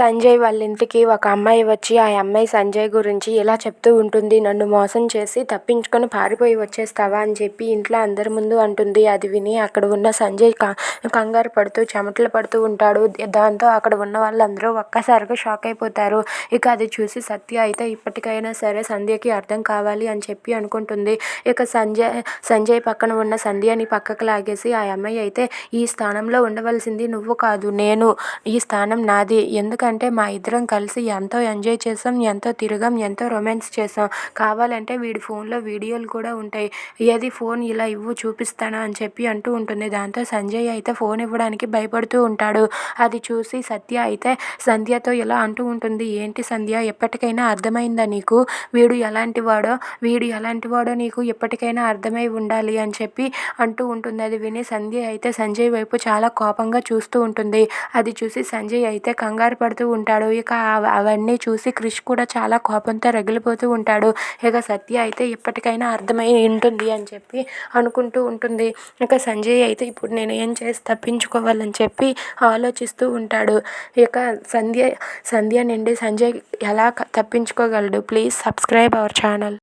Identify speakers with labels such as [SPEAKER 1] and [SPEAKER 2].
[SPEAKER 1] సంజయ్ వాళ్ళ ఇంటికి ఒక అమ్మాయి వచ్చి ఆ అమ్మాయి సంజయ్ గురించి ఇలా చెప్తూ ఉంటుంది నన్ను మోసం చేసి తప్పించుకొని పారిపోయి వచ్చేస్తావా? అని చెప్పి ఇంట్లో అందరి ముందు అంటుంది. అది విని అక్కడ ఉన్న సంజయ్ కంగారు పడుతూ చెమటలు పడుతూ ఉంటాడు. దాంతో అక్కడ ఉన్న వాళ్ళందరూ ఒక్కసారిగా షాక్ అయిపోతారు. ఇక అది చూసి సత్య అయితే ఇప్పటికైనా సరే సంధ్యకి అర్థం కావాలి అని చెప్పి అనుకుంటుంది. ఇక సంజయ్ సంజయ్ పక్కన ఉన్న సంధ్యని పక్కకు లాగేసి ఆ అమ్మాయి అయితే ఈ స్థానంలో ఉండవలసింది నువ్వు కాదు నేను ఈ స్థానం నాది. ఎందుకంటే మా ఇద్దరం కలిసి ఎంతో ఎంజాయ్ చేసాం ఎంతో తిరిగాం ఎంతో రొమాన్స్ చేసాం. కావాలంటే వీడి ఫోన్లో వీడియోలు కూడా ఉంటాయి. ఏది ఫోన్ ఇలా ఇవ్వు చూపిస్తాను అని చెప్పి అంటూ ఉంటుంది. దాంతో సంజయ్ అయితే ఫోన్ ఇవ్వడానికి భయపడుతూ ఉంటాడు. అది చూసి సత్య అయితే సంధ్యతో ఇలా అంటూ ఉంటుంది. ఏంటి సంధ్య ఎప్పటికైనా అర్థమైందా నీకు? వీడు ఎలాంటి వాడో? వీడు ఎలాంటి వాడో నీకు ఎప్పటికైనా అర్థమై ఉండాలి అని చెప్పి అంటూ ఉంటుంది. అది విని సంధ్య అయితే సంజయ్ వైపు చాలా కోపంగా చూస్తూ ఉంటుంది. అది చూసి సంజయ్ అయితే కంగారు పడుతూ ఉంటాడు. ఇక అవన్నీ చూసి క్రిష్ కూడా చాలా కోపంతో రగిలిపోతూ ఉంటాడు. ఇక సత్య అయితే ఇప్పటికైనా అర్థమై ఉంటుంది అని చెప్పి అనుకుంటూ ఉంటుంది. ఇక సంజయ్ అయితే ఇప్పుడు నేను ఏం చేసి తప్పించుకోవాలని చెప్పి ఆలోచిస్తూ ఉంటాడు. ఇక సంధ్య సంధ్య నుండి సంజయ్ ఎలా తప్పించుకోగలడు? Please subscribe our channel.